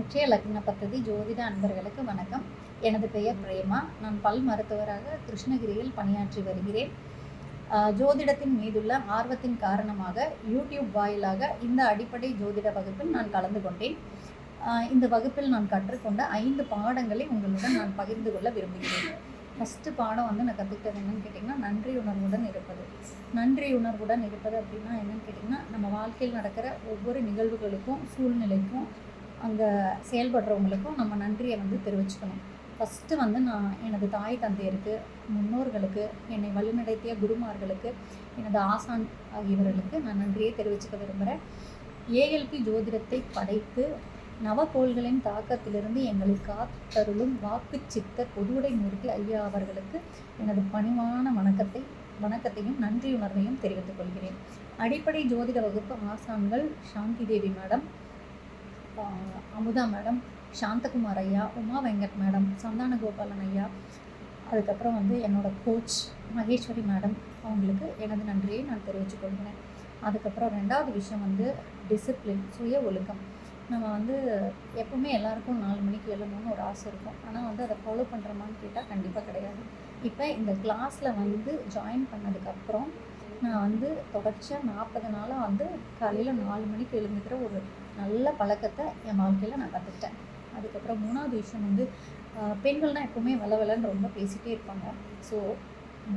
அட்சய லக்ன பத்ததி ஜோதிட அன்பர்களுக்கு வணக்கம். எனது பெயர் பிரேமா. நான் பல் மருத்துவராக கிருஷ்ணகிரியில் பணியாற்றி வருகிறேன். ஜோதிடத்தின் மீதுள்ள ஆர்வத்தின் காரணமாக யூடியூப் வாயிலாக இந்த அடிப்படை ஜோதிட வகுப்பில் நான் கலந்து கொண்டேன். இந்த வகுப்பில் நான் கற்றுக்கொண்ட ஐந்து பாடங்களை உங்களுடன் நான் பகிர்ந்து கொள்ள விரும்புகிறேன். ஃபஸ்ட்டு பாடம் வந்து நான் கற்றுக்கிட்டது என்னென்னு கேட்டிங்கன்னா நன்றி உணர்வுடன் இருப்பது. நன்றி உணர்வுடன் இருப்பது அப்படின்னா என்னென்னு கேட்டிங்கன்னா நம்ம வாழ்க்கையில் நடக்கிற ஒவ்வொரு நிகழ்வுகளுக்கும் சூழ்நிலைக்கும் அங்கே செயல்படுறவங்களுக்கும் நம்ம நன்றியை வந்து தெரிவிச்சுக்கணும். ஃபஸ்ட்டு வந்து நான் எனது தாய் தந்தையருக்கு முன்னோர்களுக்கு என்னை வழிநடத்திய குருமார்களுக்கு எனது ஆசான் ஆகியவர்களுக்கு நான் நன்றியை தெரிவிச்சுக்க விரும்புகிறேன் ஏஎல்பி ஜோதிடத்தை படைத்து நவகோள்களின் தாக்கத்திலிருந்து எங்களை காத்தருளும் வாக்கு சித்த பொதுவுடை மூர்த்தி ஐயா அவர்களுக்கு எனது பணிவான வணக்கத்தை வணக்கத்தையும் நன்றியுணர்வையும் தெரிவித்துக் கொள்கிறேன். அடிப்படை ஜோதிட வகுப்பு ஆசான்கள் சாந்தி தேவி மேடம் அமுதா மேடம் சாந்தகுமார் ஐயா உமா வெங்கட் மேடம் சந்தான கோபாலன் ஐயா அதுக்கப்புறம் வந்து என்னோட கோச் மகேஸ்வரி மேடம் அவங்களுக்கு எனது நன்றியை நான் தெரிவித்துக் கொள்கிறேன். அதுக்கப்புறம் ரெண்டாவது விஷயம் வந்து டிசிப்ளின் சுய ஒழுக்கம். நம்ம வந்து எப்பவுமே எல்லாருக்கும் நாலு மணிக்கு எழுதணும்னு ஒரு ஆசை இருக்கும். ஆனால் வந்து அதை ஃபாலோ பண்ணுறோமான்னு கேட்டால் கண்டிப்பாக கிடையாது. இப்போ இந்த கிளாஸில் வந்து ஜாயின் பண்ணதுக்கப்புறம் நான் வந்து தொடர்ச்சியாக நாற்பது நாளாக வந்து காலையில் நாலு மணிக்கு எழுந்துக்கிற ஒரு நல்ல பழக்கத்தை என் வாழ்க்கையில் நான் கற்றுக்கிட்டேன் அதுக்கப்புறம் மூணாவது விஷயம் வந்து ஆஹ், பெண்கள்னால் எப்போவுமே வளவலன்னு ரொம்ப பேசிகிட்டே இருப்பாங்க. ஸோ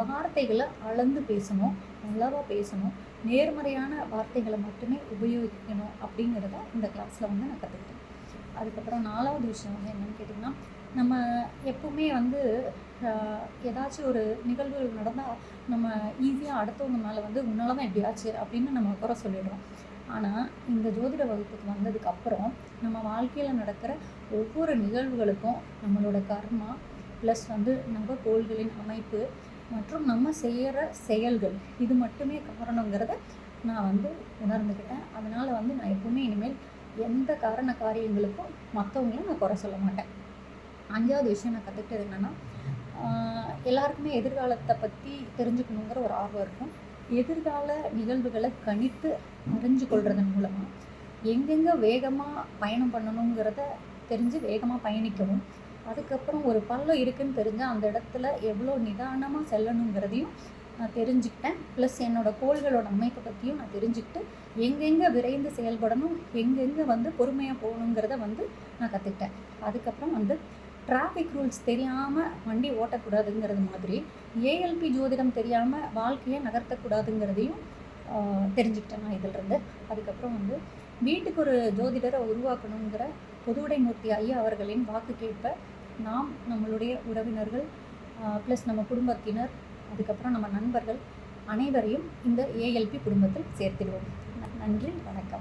வார்த்தைகளை அளந்து பேசணும் நல்லாவாக பேசணும் நேர்மறையான வார்த்தைகளை மட்டுமே உபயோகிக்கணும் அப்படிங்கிறத இந்த கிளாஸில் வந்து நான் கற்றுக்கிட்டேன் அதுக்கப்புறம் நாலாவது விஷயம் வந்து என்னென்னு கேட்டிங்கன்னா நம்ம எப்பவுமே வந்து ஏதாச்சும் ஒரு நிகழ்வுகள் நடந்தால் நம்ம ஈஸியாக அடுத்தவங்க மேலே வந்து உன்னால தான் எப்படியாச்சு அப்படின்னு நம்ம குறை சொல்லிடுவோம். ஆனால் இந்த ஜோதிட வகுப்புக்கு வந்ததுக்கப்புறம் நம்ம வாழ்க்கையில் நடக்கிற ஒவ்வொரு நிகழ்வுகளுக்கும் நம்மளோட கர்மா ப்ளஸ் வந்து நம்ம கோள்களின் அமைப்பு மற்றும் நம்ம செய்கிற செயல்கள் இது மட்டுமே காரணங்கிறத நான் வந்து உணர்ந்துக்கிட்டேன் அதனால் வந்து நான் எந்த காரண காரியங்களுக்கும் மற்றவங்களும் நான் குறை சொல்ல மாட்டேன். அஞ்சாவது விஷயம் நான் கற்றுக்கிட்டது என்னென்னா எல்லாருக்குமே எதிர்காலத்தை பற்றி தெரிஞ்சுக்கணுங்கிற ஒரு ஆர்வம் இருக்கும். எதிர்கால நிகழ்வுகளை கணித்து அறிஞ்சு கொள்வதன் மூலமாக எங்கெங்கே வேகமாக பயணம் பண்ணணுங்கிறத தெரிஞ்சு வேகமாக பயணிக்கவும் அதுக்கப்புறம் ஒரு பள்ளம் இருக்குன்னு தெரிஞ்சால் அந்த இடத்துல எவ்வளோ நிதானமாக செல்லணுங்கிறதையும் நான் தெரிஞ்சுக்கிட்டேன். ப்ளஸ் என்னோடய கோள்களோட அமைப்பை பற்றியும் நான் தெரிஞ்சுக்கிட்டு எங்கெங்கே விரைந்து செயல்படணும் எங்கெங்கே வந்து பொறுமையாக போகணுங்கிறத வந்து நான் கற்றுக்கிட்டேன் அதுக்கப்புறம் வந்து டிராஃபிக் ரூல்ஸ் தெரியாமல் வண்டி ஓட்டக்கூடாதுங்கிறது மாதிரி ஏஎல்பி ஜோதிடம் தெரியாமல் வாழ்க்கையை நகர்த்தக்கூடாதுங்கிறதையும் தெரிஞ்சுக்கிட்டேன் நான் இதிலிருந்து. அதுக்கப்புறம் வந்து வீட்டுக்கு ஒரு ஜோதிடரை உருவாக்கணுங்கிற பொதுவுடைமூர்த்தி ஐயா அவர்களின் வாக்கு கேட்ப நாம் நம்மளுடைய உறவினர்கள் ப்ளஸ் நம்ம குடும்பத்தினர் அதுக்கப்புறம் நம்ம நண்பர்கள் அனைவரையும் இந்த ஏஎல்பி குடும்பத்தில் சேர்த்திடுவோம். நன்றி வணக்கம்.